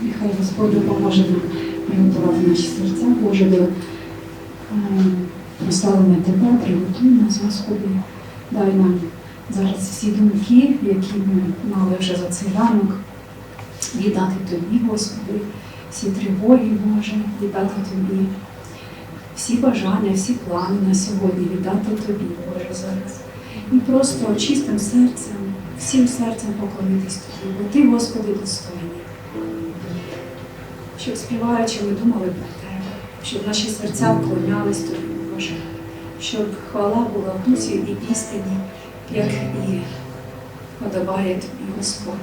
Нехай Господь допоможе нам приготувати наші серця, Боже, до е, прославлення Тебе, приготуй нас, Господи, дай нам зараз всі думки, які ми мали вже за цей ранок, віддати Тобі, Господи, всі тривоги, Боже, віддати Тобі, всі бажання, всі плани на сьогодні віддати Тобі, Боже, зараз. І просто чистим серцем, всім серцем поклонитись Тобі, бо Ти, Господи, достойний. Щоб співаючи, ми думали про Тебе, щоб наші серця вклонялись Тобі, Боже, щоб хвала була в дусі і істині, як і подобає Тобі, Господь.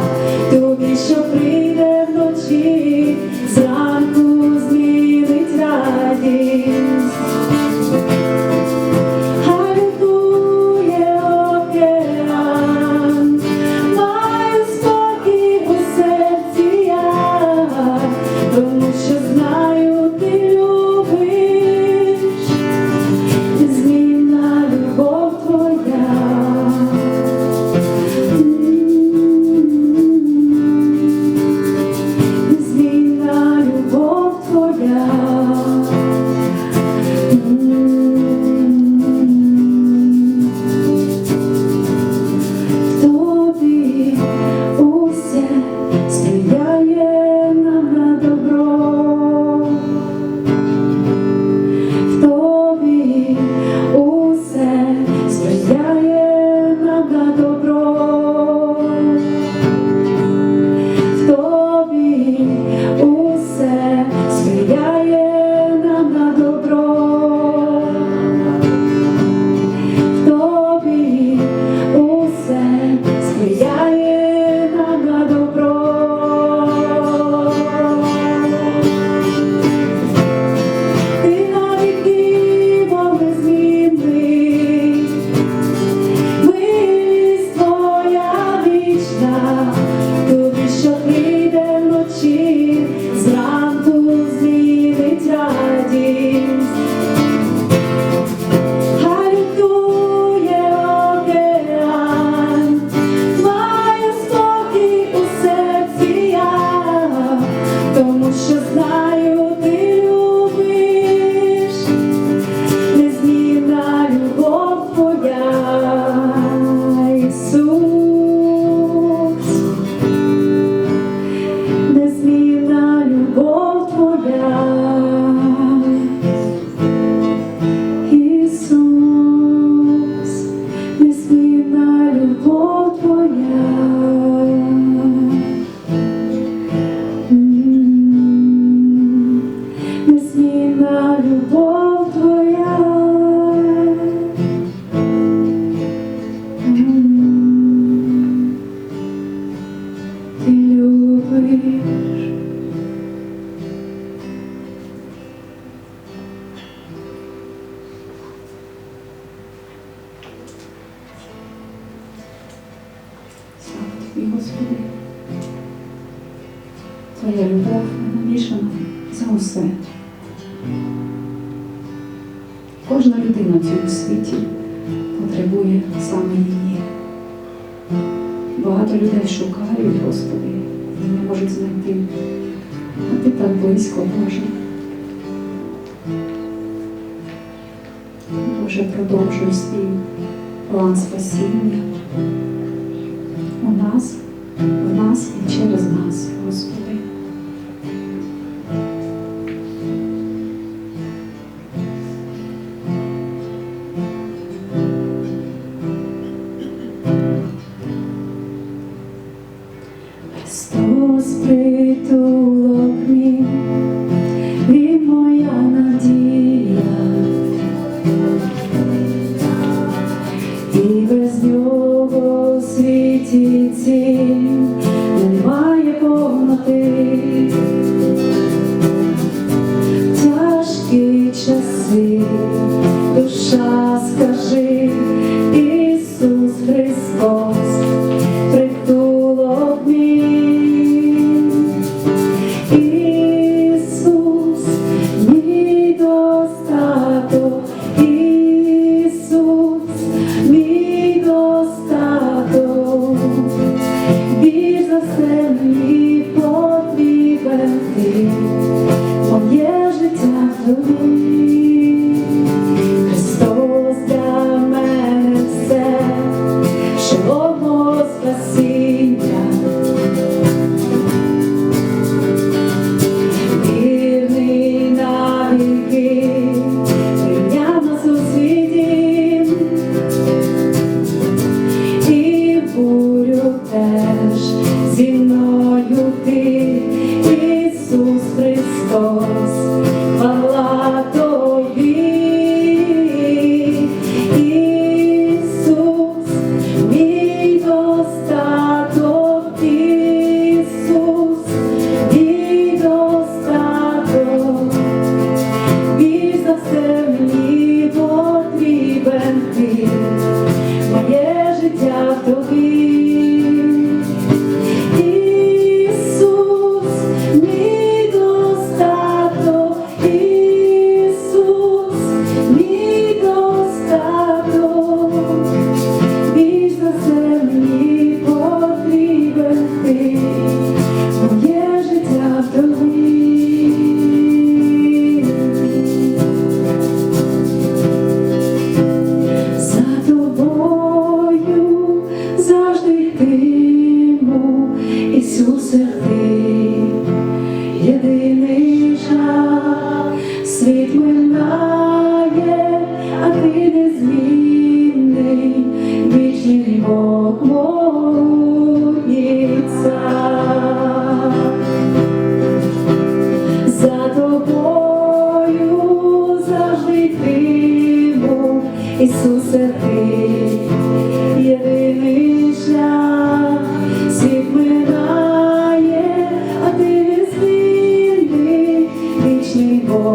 You. план спасіння у нас, в нас і через нас, Господи.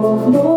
of no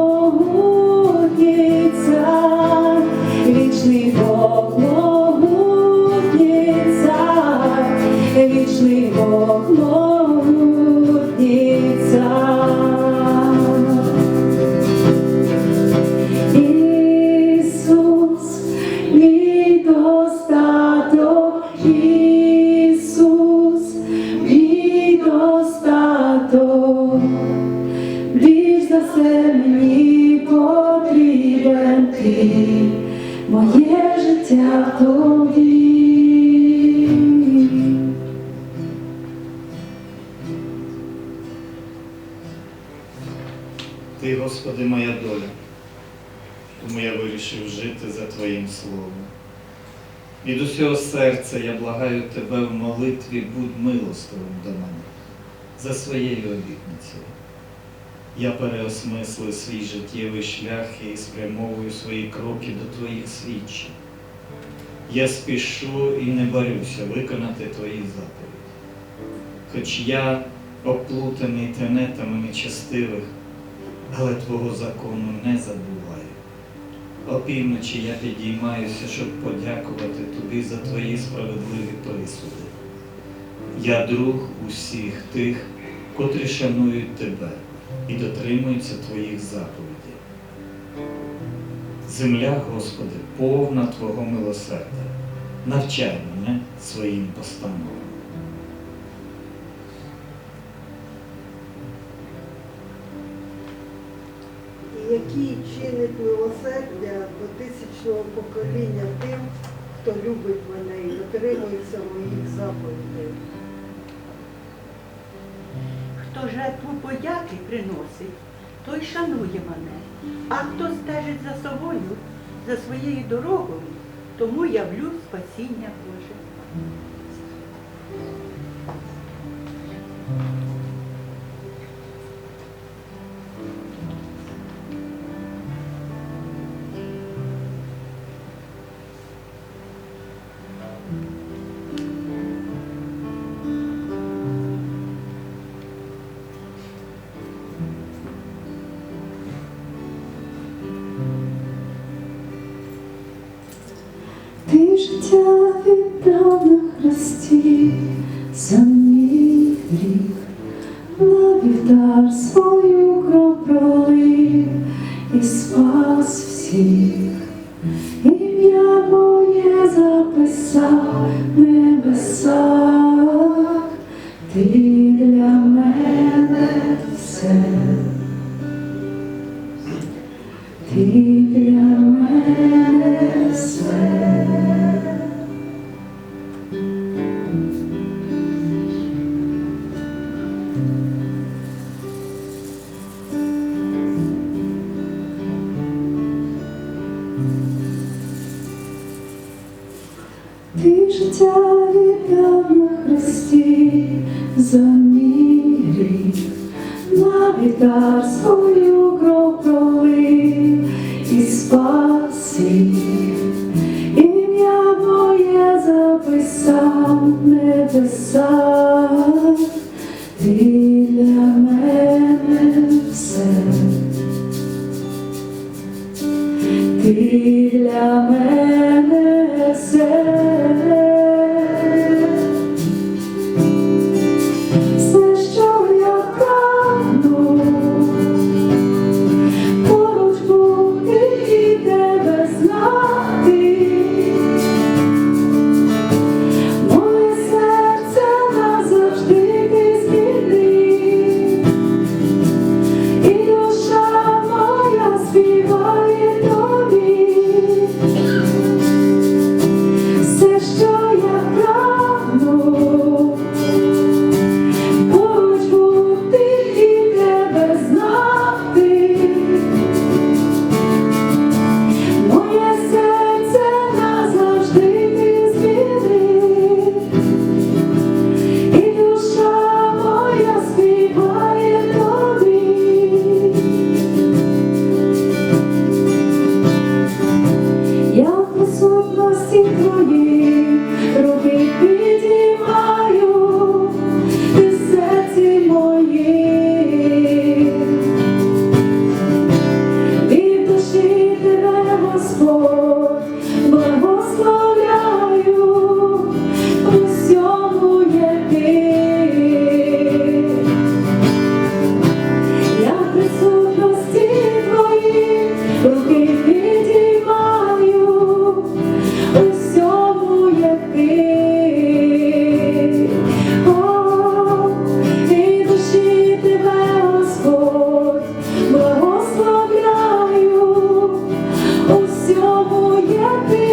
тому я вирішив жити за Твоїм словом. І до всього серця я благаю тебе в молитві, будь милостивим до мене, за своєю обітницею. Я переосмислив свій життєвий шлях і спрямовую свої кроки до Твоїх свідчень. Я спішу і не борюся виконати Твої заповіді. Хоч я оплутаний тенетами нечестивих, але Твого закону не забуду. Опівночі я підіймаюся, щоб подякувати тобі за твої справедливі присуди. Я друг усіх тих, котрі шанують тебе і дотримуються твоїх заповідей. Земля, Господи, повна Твого милосердя, навчай мене своїм постановам. Який чинить милосердя до тисячного покоління тим, хто любить мене і дотримується моїх заповідей. Хто жертву подяки приносить, той шанує мене. А хто стежить за собою, за своєю дорогою, тому явлю спасіння Боже. Життя віддав на хресті за мій гріх, на вівтар свою Ти життя віддав на хресті за мій на вітар que é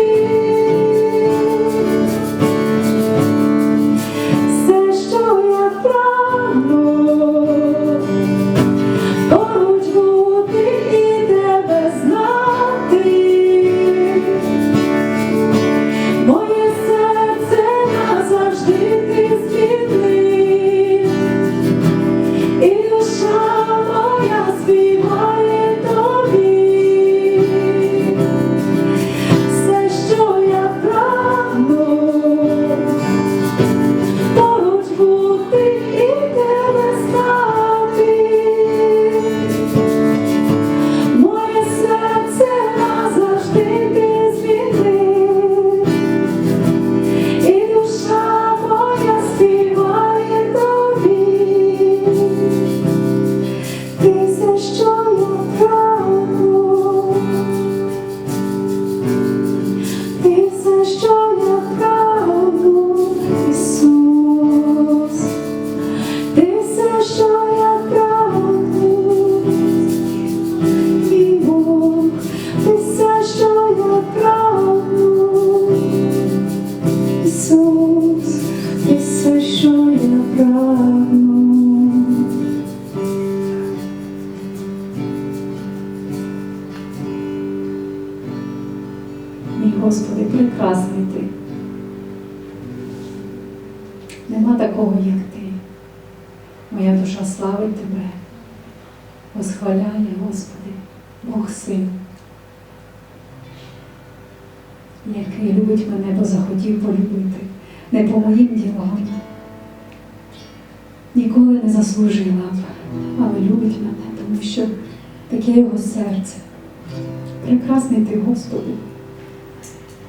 Нема такого, як ти. Моя душа славить тебе, восхваляє, Господи, Бог син, який любить мене, бо захотів полюбити, не по моїм ділам. Ніколи не заслужила, але любить мене, тому що таке його серце. Прекрасний ти, Господи.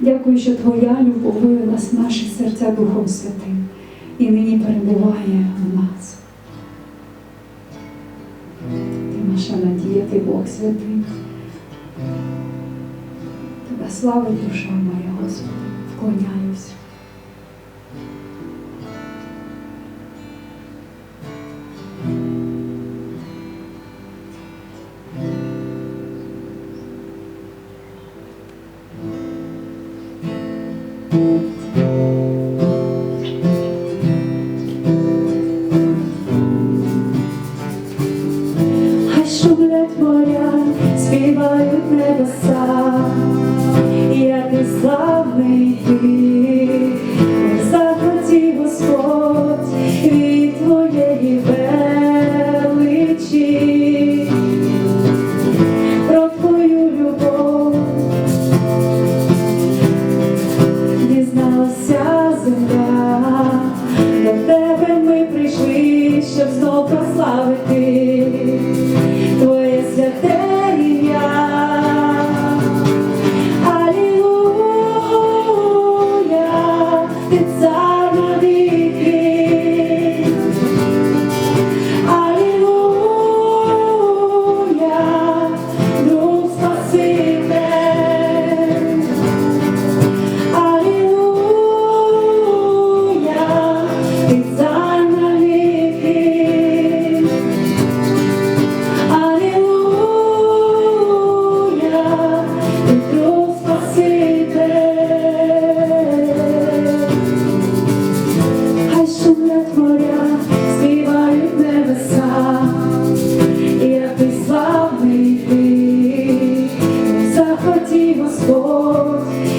Дякую, що Твоя любов вивелась в наші серця Духом Святим і нині перебуває в нас. Ти наша надія, ти Бог святий. Тебе славить душа моя, Господи, вклоняюсь. Хай was born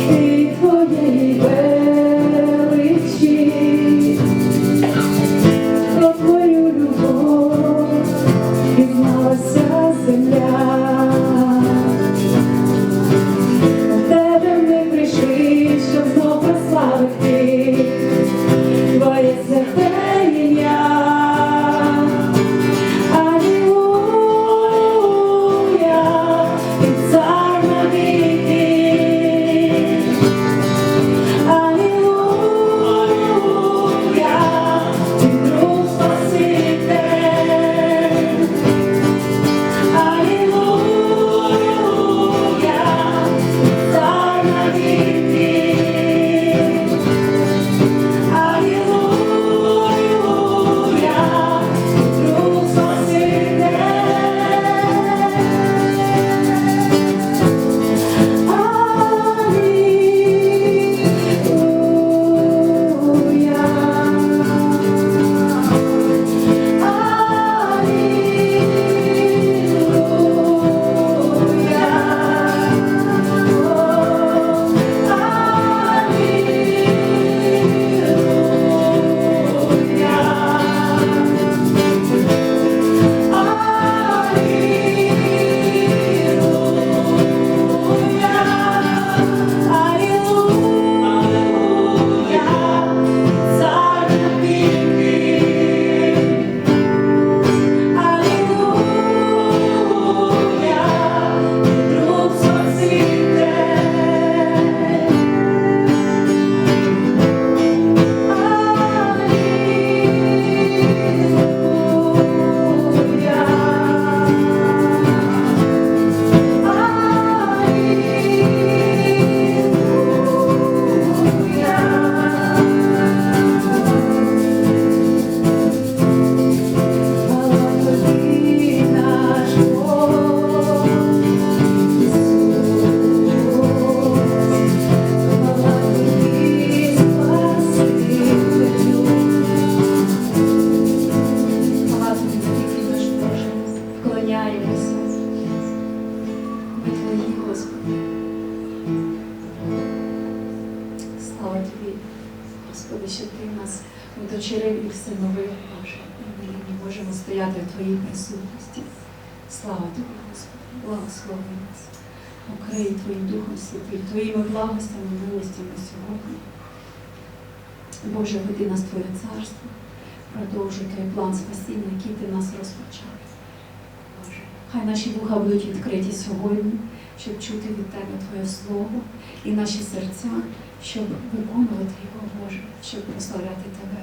благослови нас. Окрий Твоїм Духом Святим, Твоїми благостями, милостями сьогодні. Боже, веди нас Твоє царство, продовжуй той план спасіння, який Ти нас розпочав. Боже, хай наші вуха будуть відкриті сьогодні, щоб чути від Тебе Твоє Слово і наші серця, щоб виконувати його, Боже, щоб прославляти Тебе.